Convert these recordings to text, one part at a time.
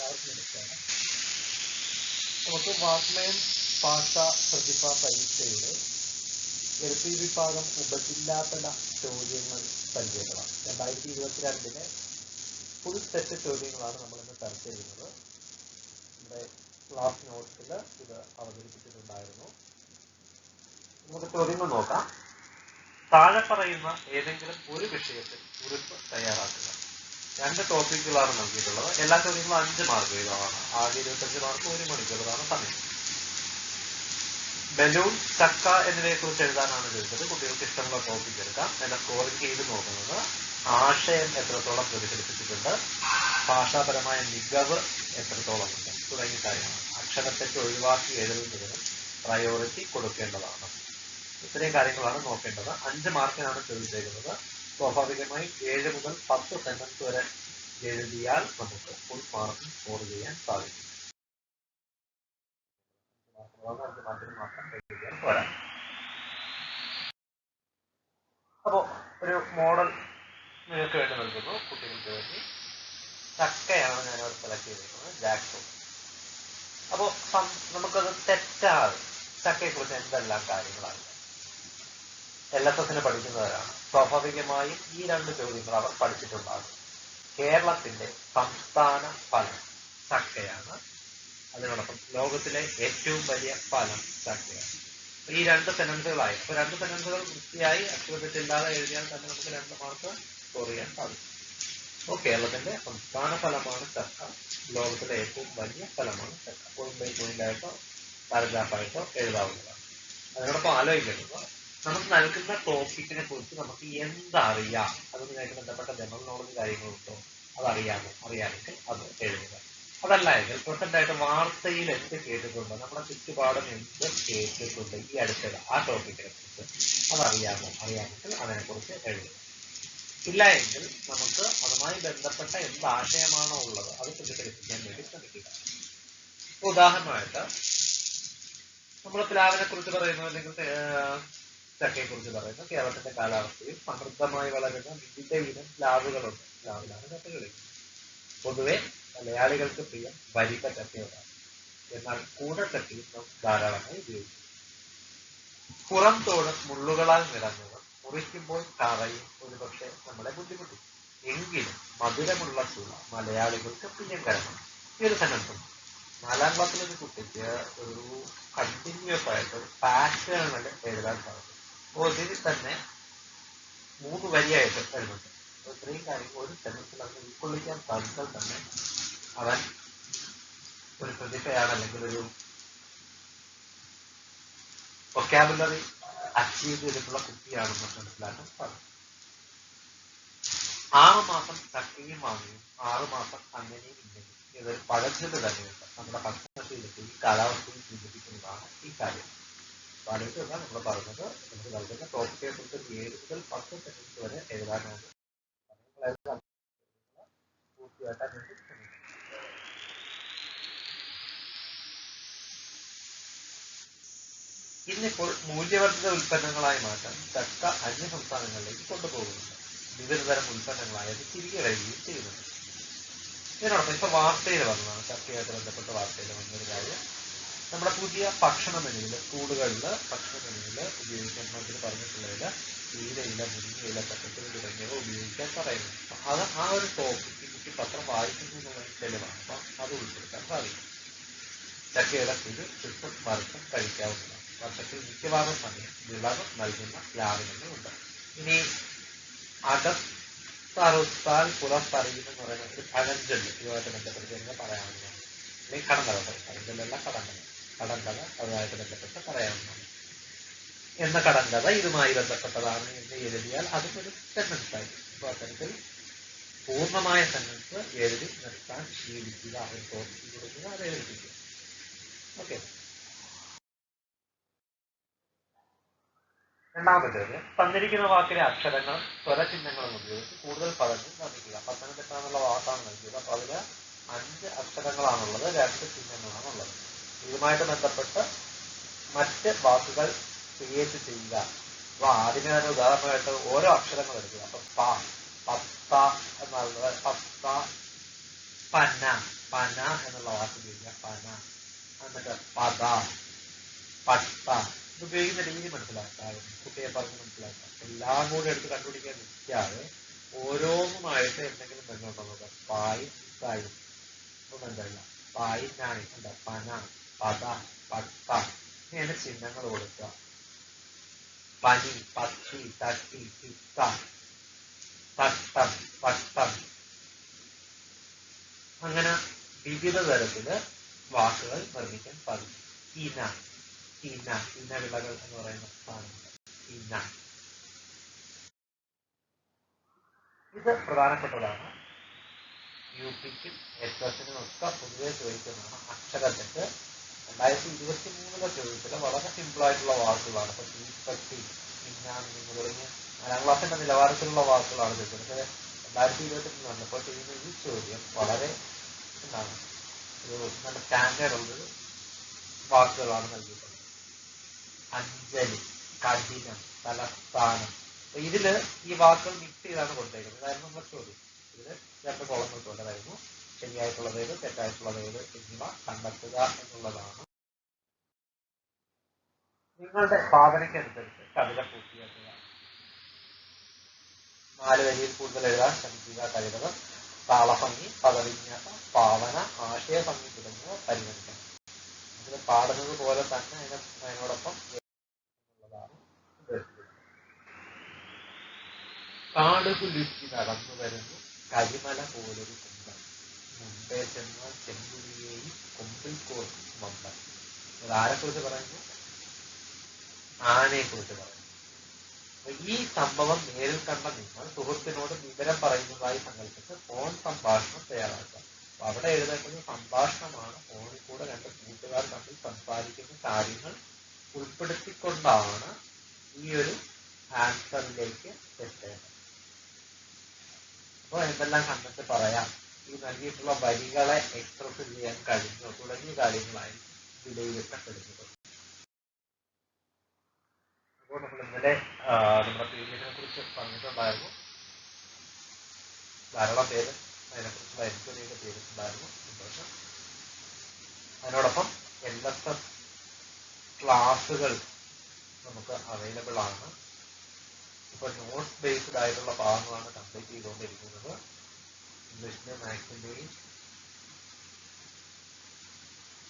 എല്ലാവർക്കും നമസ്കാരം നമുക്ക് വാക്മേൻ പാട്ട പ്രതിഭ പരീക്ഷയുടെ എൽ പി വിഭാഗം ഉപജില്ലാതല ചോദ്യങ്ങൾ പരിചയപ്പെടാം. രണ്ടായിരത്തി ഇരുപത്തിരണ്ടിലെ ഫുൾ സെറ്റ് ചോദ്യങ്ങളാണ് നമ്മളിന്ന് ചർച്ച ചെയ്യുന്നത്. നമ്മുടെ ക്ലാസ് നോട്ട്സിൽ ഇത് അവതരിപ്പിച്ചിട്ടുണ്ടായിരുന്നു. നമുക്ക് ചോദ്യങ്ങൾ നോക്കാം. താഴെ പറയുന്ന ഏതെങ്കിലും ഒരു വിഷയത്തിൽ കുറിപ്പ് തയ്യാറാക്കുക. രണ്ട് ടോപ്പിക്കുകളാണ് നൽകിയിട്ടുള്ളത്. എല്ലാ ചോദ്യങ്ങളും അഞ്ച് മാർക്ക് വീതമാണ്. ആകെ ഇരുപത്തഞ്ച് മാർക്ക് ഒരു മണിക്കുള്ളതാണ് സമയം ബലൂൺ ചക്ക എന്നിവയെ കുറിച്ച് എഴുതാനാണ് ചോദിച്ചത്. കുട്ടികൾക്ക് ഇഷ്ടമുള്ള ടോപ്പിക് എടുക്കാം. എന്റെ സ്കോറിംഗ് ചെയ്ത് നോക്കുന്നത് ആശയം എത്രത്തോളം പ്രതിഫലിപ്പിച്ചിട്ടുണ്ട് ഭാഷാപരമായ മികവ് എത്രത്തോളം ഉണ്ട് തുടങ്ങിയ കാര്യമാണ് അക്ഷരത്തെറ്റ് ഒഴിവാക്കി എഴുതുന്നതിന് പ്രയോറിറ്റി കൊടുക്കേണ്ടതാണ്. ഇത്രയും കാര്യങ്ങളാണ് നോക്കേണ്ടത്. അഞ്ച് മാർക്കിനാണ് ചോദിച്ചേക്കുന്നത്. സ്വാഭാവികമായി ഏഴ് മുതൽ പത്ത് സെന്റൻസ് വരെ എഴുതിയാൽ നമുക്ക് ഫുൾ മാർക്ക് സ്കോർ ചെയ്യാൻ സാധിക്കും. അപ്പോ ഒരു മോഡൽ നിങ്ങൾക്ക് വേണ്ടി നൽകുന്നു. കുട്ടികൾക്ക് വേണ്ടി. ചക്കയാണ് ഞാൻ അവർ സെലക്ട് ചെയ്തിരിക്കുന്നത്. ജാക്സോ അപ്പോ നമുക്കത് തെറ്റാതെ ചക്കയെ കുറിച്ച് എന്തെല്ലാം കാര്യങ്ങളാണ്? എൽ എസ് എസിന് പഠിക്കുന്നവരാണ്. സ്വാഭാവികമായും ഈ രണ്ട് ചോദ്യങ്ങൾ അവർ പഠിച്ചിട്ടുണ്ടാകും. കേരളത്തിന്റെ സംസ്ഥാന ഫലം ചക്കയാണ്. അതിനോടൊപ്പം ലോകത്തിലെ ഏറ്റവും വലിയ ഫലം ചക്കയാണ്. ഈ രണ്ട് സെനൻസുകളായി അപ്പൊ രണ്ട് സെനൻസുകൾ വൃത്തിയായി അക്ഷരത്തെറ്റില്ലാതെ എഴുതിയാൽ തന്നെ നമുക്ക് രണ്ട് മാർക്ക് സ്കോർ ചെയ്യാൻ സാധിക്കും. അപ്പോൾ കേരളത്തിന്റെ സംസ്ഥാന ഫലമാണ് ചക്ക. ലോകത്തിലെ ഏറ്റവും വലിയ ഫലമാണ് ചക്ക. പോയിന്റ് ബൈ പാരഗ്രാഫായിട്ടോ എഴുതാവുന്നതാണ്. അതിനോടൊപ്പം ആലോചിക്കുന്നത് നമുക്ക് നൽകുന്ന ടോപ്പിക്കിനെ കുറിച്ച് നമുക്ക് എന്തറിയാം? അതുമായിട്ട് ബന്ധപ്പെട്ട ജനറൽ നോളജ് കാര്യങ്ങളുണ്ടോ അതറിയാമോ അറിയാമെങ്കിൽ അത് എഴുതുക. അതല്ല എങ്കിൽ പ്രസന്റ് ആയിട്ട് വാർത്തയിൽ എന്ത് കേട്ടിട്ടുണ്ട്? നമ്മുടെ ചുറ്റുപാടും എന്ത് കേട്ടിട്ടുണ്ട്? ഈ അടുത്തത് ആ ടോപ്പിക്കിനെ കുറിച്ച് അതറിയാമോ? അറിയാമെങ്കിൽ അതിനെക്കുറിച്ച് എഴുതുക. ഇല്ല എങ്കിൽ നമുക്ക് അതുമായി ബന്ധപ്പെട്ട എന്ത് ആശയമാണോ ഉള്ളത് അത് പ്രതിഫലിപ്പിക്കാൻ വേണ്ടി ശ്രമിക്കുക. ഉദാഹരണമായിട്ട് നമ്മൾ പ്ലാവിനെ കുറിച്ച് പറയുന്നു അല്ലെങ്കിൽ ചക്കയെ കുറിച്ച് പറയുന്നു. കേരളത്തിന്റെ കാലാവസ്ഥയിൽ സമൃദ്ധമായി വളരുന്ന വിവിധ ഇനം പ്ലാവുകളുണ്ട് പ്ലാവിലാണ് ചക്കകളിൽ പൊതുവെ മലയാളികൾക്ക് പ്രിയം വരിക ചക്കയോടാണ് എന്നാൽ കൂടച്ചക്കയും നാം ധാരാളമായി ഉപയോഗിക്കും പുറം തോട് മുള്ളുകളാൽ നിറഞ്ഞതും മുറിക്കുമ്പോൾ കറയും ഒരുപക്ഷെ നമ്മളെ ബുദ്ധിമുട്ടിക്കും എങ്കിലും മധുരമുള്ള ചുള മലയാളികൾക്ക് പ്രിയങ്കരമാണ് ഈ ഒരു സന്നദ്ധം നാലാം ക്ലാസ്സിലെ ഒരു കുട്ടിക്ക് ഒരു കണ്ടിന്യൂസ് ആയിട്ട് പാറ്റേണിൽ എഴുതാൻ സാധിക്കും. അപ്പോൾ ഇതിൽ തന്നെ മൂന്ന് വരിയായിട്ട് എഴുതുന്നുണ്ട് അപ്പോൾ ഇത്രയും കാര്യങ്ങൾ ഒരു സെൻസിൽ അവന് ഉൾക്കൊള്ളിക്കാൻ സാധിച്ചാൽ തന്നെ അവൻ ഒരു പ്രതിഭയാണ് അല്ലെങ്കിൽ ഒരു വൊക്കാബുലറി അച്ചീവ് ചെയ്തിട്ടുള്ള കുട്ടിയാണെന്ന് മനസ്സിലാക്കാൻ സാധിക്കും. ആറ് മാസം ചക്കയും വാങ്ങിയും ആറ് മാസം അങ്ങനെയും ഇല്ലെങ്കിൽ ഇതൊരു പഴഞ്ചൊല്ല് തന്നെയുണ്ട് നമ്മുടെ ഭക്ഷണശീലത്തിൽ ഈ കാലാവസ്ഥയിൽ ചിന്തിപ്പിക്കുന്നതാണ് ഈ കാര്യം. ആലോചിച്ച് നമ്മൾ പറഞ്ഞത് നമുക്ക് നൽകുന്ന ടോപ്പിക്കെ കുറിച്ച് ഏഴ് മുതൽ പത്ത് സെക്കൻഡ്സ് വരെ എഴുതാനാണ്. ഇന്നിപ്പോൾ മൂല്യവർദ്ധിത ഉൽപ്പന്നങ്ങളായി മാറ്റാൻ ചക്ക അന്യ സംസ്ഥാനങ്ങളിലേക്ക് കൊണ്ടുപോകുന്നുണ്ട് വിവിധ തരം ഉൽപ്പന്നങ്ങളായത് തിരികെ വരികയും ചെയ്യുന്നുണ്ട് ഇതിനോടൊപ്പം ഇപ്പൊ വാർത്തയിൽ വന്നതാണ് ചക്കയായിട്ട് ബന്ധപ്പെട്ട വാർത്തയിൽ വന്നൊരു കാര്യം നമ്മുടെ പുതിയ ഭക്ഷണ മെനുവിൽ സ്കൂളുകളിൽ ഭക്ഷണ മെനുവിൽ ഉപയോഗിക്കാൻ മന്ത്രി പറഞ്ഞിട്ടുള്ളതിൽ ചീരയില ഇല പച്ചക്കറി തുടങ്ങിയവ ഉപയോഗിക്കാൻ പറയുന്നു. അത് ആ ഒരു ടോപ്പിക്ക് കുട്ടി പത്രം വായിക്കുന്നു എന്നുള്ളതിന് തെളിവാണ്. അപ്പം അത് ഉൾപ്പെടുത്താൻ സാധിക്കും. ചക്കയുടെ കുരു ചുറ്റും മറിച്ചും കഴിക്കാവുന്നതാണ്. വർഷത്തിൽ മിക്കവാറും സമയം വിളവ് നൽകുന്ന ലാഭങ്ങളുണ്ട് ഇനി അകത്തറുത്താൽ പുറത്തറിയുന്ന പറയുന്ന ഒരു പഴഞ്ചൊല്ല് ഇതുമായിട്ട് ബന്ധപ്പെട്ട് പറയാവുന്നതാണ്. അല്ലെങ്കിൽ കടങ്കഥ പഴഞ്ചൊല്ലല്ല കടങ്കഥ കടങ്കഥ അതുമായിട്ട് ബന്ധപ്പെട്ട് പറയാവുന്നതാണ് എന്ന കടങ്കഥ ഇതുമായി ബന്ധപ്പെട്ടതാണ് എന്ന് എഴുതിയാൽ അതും ഒരു സെന്റൻസ് ആയി. അപ്പൊ അത്തരത്തിൽ പൂർണമായ സെന്റൻസ് എഴുതി നിർത്താൻ ശീലിക്കുക ഒരു ടോപ്പിക്ക് കൊടുക്കുക അത് എഴുതിക്കുക ഓക്കെ രണ്ടാമത്തെ തന്നിരിക്കുന്ന വാക്കിലെ അക്ഷരങ്ങൾ സ്വരചിഹ്നങ്ങളും ഉപയോഗിച്ച് കൂടുതൽ പദങ്ങൾ നിർമ്മിക്കുക. പത്തനംതിട്ട എന്നുള്ള വാക്കാണ് നൽകിയത്. അപ്പൊ അതിൽ അഞ്ച് അക്ഷരങ്ങളാണുള്ളത് രണ്ട് ചിഹ്നങ്ങളാണുള്ളത്. ഇതുമായിട്ട് ബന്ധപ്പെട്ട് മറ്റ് വാക്കുകൾ ക്രിയേറ്റ് ചെയ്യുക അപ്പൊ ആദ്യമേ തന്നെ ഉദാഹരണമായിട്ട് ഓരോ അക്ഷരങ്ങൾ എടുക്കുക അപ്പൊ പ പത്ത എന്നുള്ളത് പത്ത പന പന എന്നുള്ള വാക്ക് ഉപയോഗിക്കുക പന എന്നിട്ട് പത പട്ട ഇത് ഉപയോഗിക്കുന്ന രീതി മനസ്സിലാക്കാം കുട്ടിയെ പറഞ്ഞ് മനസ്സിലാക്കാം എല്ലാം കൂടെ എടുത്ത് കണ്ടുപിടിക്കാൻ നിൽക്കാതെ ഓരോന്നുമായിട്ട് എന്തെങ്കിലും ബന്ധമുണ്ടോ നോക്കാം പായ് തായി ഒന്നും എന്താ പായ് ഞാണി എന്താ പന പത പട്ട ഇങ്ങനെ ചിഹ്നങ്ങൾ കൊടുക്കുക. പനി പത്തി തട്ടി തിത്ത തട്ടം പട്ടം. അങ്ങനെ വിവിധ തരത്തിൽ വാക്കുകൾ നിർമ്മിക്കാൻ സാധിക്കും ഇന ഇന ഇന വിളകൾ എന്ന് പറയുന്ന സാധനങ്ങൾ. ഇന. ഇത് പ്രധാനപ്പെട്ടതാണ്. യു പിക്കും എസ് എസിനും ഒക്കെ പൊതുവെ ചോദിക്കുന്നതാണ് അക്ഷരത്തെറ്റ് രണ്ടായിരത്തി ഇരുപത്തി മൂന്നിലെ ചോദ്യത്തിൽ വളരെ സിമ്പിൾ ആയിട്ടുള്ള വാക്കുകളാണ്. ഇപ്പൊ തീപ്പട്ടി മിന്നാമിനി തുടങ്ങിയ നാലാം ക്ലാസ്സിന്റെ നിലവാരത്തിലുള്ള വാക്കുകളാണ് ചോദിച്ചത്. പക്ഷേ രണ്ടായിരത്തി ഇരുപത്തി മൂന്ന് വന്നപ്പോൾ ചെയ്യുന്ന ഈ ചോദ്യം വളരെ എന്താണ്? ഒരു നല്ല സ്റ്റാൻഡേർഡ് ഉള്ളൊരു വാക്കുകളാണ് നൽകിയിട്ടുള്ളത് അഞ്ജലി കഠിനം തലസ്ഥാനം. അപ്പൊ ഇതിൽ ഈ വാക്കുകൾ മിക്സ് ചെയ്താണ് കൊടുത്തേക്കുന്നത്. അതായത് നമ്മുടെ ചോദ്യം. ഇതിൽ രണ്ട് കോളം കൊണ്ടതായിരുന്നു ശരിയായിട്ടുള്ളത് ഏത് തെറ്റായിട്ടുള്ളത് എന്നിവ കണ്ടെത്തുക എന്നുള്ളതാണ്. നിങ്ങളുടെ ഭാവനയ്ക്കനുസരിച്ച് കവിത പൂർത്തിയാക്കുക. നാല് വരിയിൽ കൂടുതൽ എഴുതാൻ ശ്രമിക്കുക കവിതകൾ. താളഭംഗി പദവിന്യാസം ഭാവന ആശയ ഭംഗി തുടങ്ങിയവ പരിഗണിക്കണം അതിൽ പാടുന്നത് പോലെ തന്നെ അതിനെ അതിനോടൊപ്പം കാടുകുലുക്കി നടന്നു വരുന്നു കരിമല പോലൊരു കുന്തം. മുമ്പേ ചെന്നാൽ ചെമ്പുലിയെയും കൊമ്പിൽ മമ്പൻ ആരെക്കുറിച്ച് പറയുന്നു ആനയെ കുറിച്ച് പറയുന്നു ഈ സംഭവം നേരിൽ കണ്ട നിങ്ങൾ സുഹൃത്തിനോട് വിവരം പറയുന്നതായി സങ്കല്പിച്ച് ഫോൺ സംഭാഷണം തയ്യാറാക്കുക അപ്പൊ അവിടെ എഴുതേണ്ടത് സംഭാഷണമാണ് ഫോണിൽ കൂടെ രണ്ട് കൂട്ടുകാർ തമ്മിൽ സംസാരിക്കുന്ന കാര്യങ്ങൾ ഉൾപ്പെടുത്തിക്കൊണ്ടാണ് ഈ ഒരു ആൻസറിലേക്ക് എത്തേണ്ടത് അപ്പോൾ എന്തെല്ലാം കണ്ടിട്ട് പറയാം ഈ നൽകിയിട്ടുള്ള വരികളെ എക്സ്പ്രസ് ചെയ്യാൻ കഴിഞ്ഞോ തുടങ്ങിയ കാര്യങ്ങളായി വിലയിരുത്തപ്പെടുന്നത് അപ്പോൾ നമ്മൾ ഇന്നലെ നമ്മുടെ പീരിയഡിനെ കുറിച്ച് പറഞ്ഞിട്ടുണ്ടായിരുന്നു. ധാരാളം പേര് അതിനെക്കുറിച്ചുള്ള എൻക്വയറിയൊക്കെ ചെയ്തിട്ടുണ്ടായിരുന്നു സന്തോഷം അതിനോടൊപ്പം എൽ ക്ലാസ്സുകൾ നമുക്ക് അവൈലബിൾ ആണ്. ഇപ്പൊ നോട്ട്സ് ബേസ്ഡ് ആയിട്ടുള്ള ഭാഗങ്ങളാണ് കംപ്ലീറ്റ് ചെയ്തുകൊണ്ടിരിക്കുന്നത്. ഇംഗ്ലീഷിന്റെയും മാത്സിന്റെയും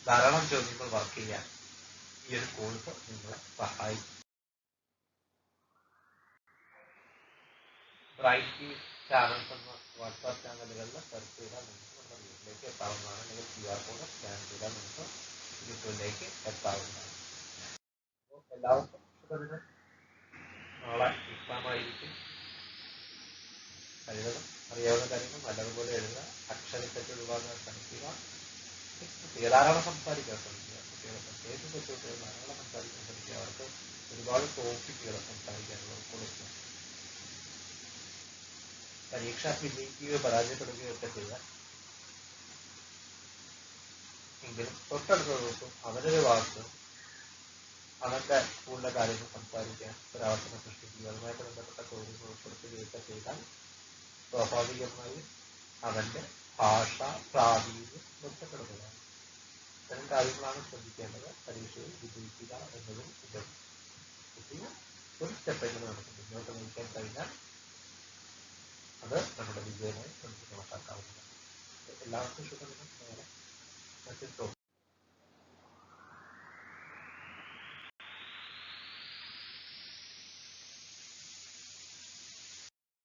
ധാരാളം ചോദ്യങ്ങൾ വർക്ക് ചെയ്യാൻ ഈ ഒരു കോഴ്സ് നിങ്ങളെ സഹായിക്കും ബ്രൈറ്റ് ചാനൽസ് എന്ന വാട്സാപ്പ് ചാനലുകളിൽ സെർച്ച് ചെയ്താൽ നിങ്ങൾക്ക് നമ്മുടെ വീട്ടിലേക്ക് എത്താവുന്നതാണ് അല്ലെങ്കിൽ ക്യു ആർ കോഡ് സ്കാൻ ചെയ്താൽ നമുക്ക് യൂട്യൂബിലേക്ക് എത്താവുന്നതാണ് അപ്പോൾ എല്ലാവർക്കും സുഖദിനം നാളെ എക്സാം ആയിരിക്കും കഴിവതും അറിയാവുന്ന കാര്യങ്ങൾ നല്ലതുപോലെ എഴുതുക അക്ഷരത്തെറ്റ് ഒഴിവാക്കാൻ ശ്രമിക്കുക. ധാരാളം സംസാരിക്കാൻ ശ്രമിക്കുക. കുട്ടികളെ പ്രത്യേകിച്ച് കൊച്ചുകുട്ടികൾ ധാരാളം സംസാരിക്കാൻ ശ്രമിക്കുക. അവർക്ക് ഒരുപാട് ടോപ്പിക്കുകൾ സംസാരിക്കാനുള്ള കൊടുക്കുക പരീക്ഷ വിജയിക്കുകയോ പരാജയപ്പെടുകയോ ഒക്കെ ചെയ്യാം എങ്കിലും തൊട്ടടുത്ത ദിവസം അവരുടെ വാക്ക് അവരുടെ സ്കൂളിലെ കാര്യങ്ങൾ സംസാരിക്കാൻ ഒരവസരം സൃഷ്ടിക്കുക. അതുമായി ബന്ധപ്പെട്ട ചോദ്യങ്ങൾ ഉൾപ്പെടുത്തുകയൊക്കെ ചെയ്താൽ സ്വാഭാവികമായും അവന്റെ ഭാഷ പ്രാവീണ്യം മെച്ചപ്പെടുന്നതാണ് ഇത്തരം കാര്യങ്ങളാണ് ശ്രദ്ധിക്കേണ്ടത്. പരീക്ഷയിൽ വിജയിക്കുക എന്നതും ഇത്. കുട്ടിയെ ഒരു സ്റ്റെപ്പെങ്കിലും നമുക്ക് മുന്നോട്ട് നയിക്കാൻ കഴിഞ്ഞാൽ അത് നമ്മുടെ വിജയമായി നമുക്ക് കണക്കാക്കാവുന്നതാണ്. എല്ലാവർക്കും ശുഭദിനം. നേരെ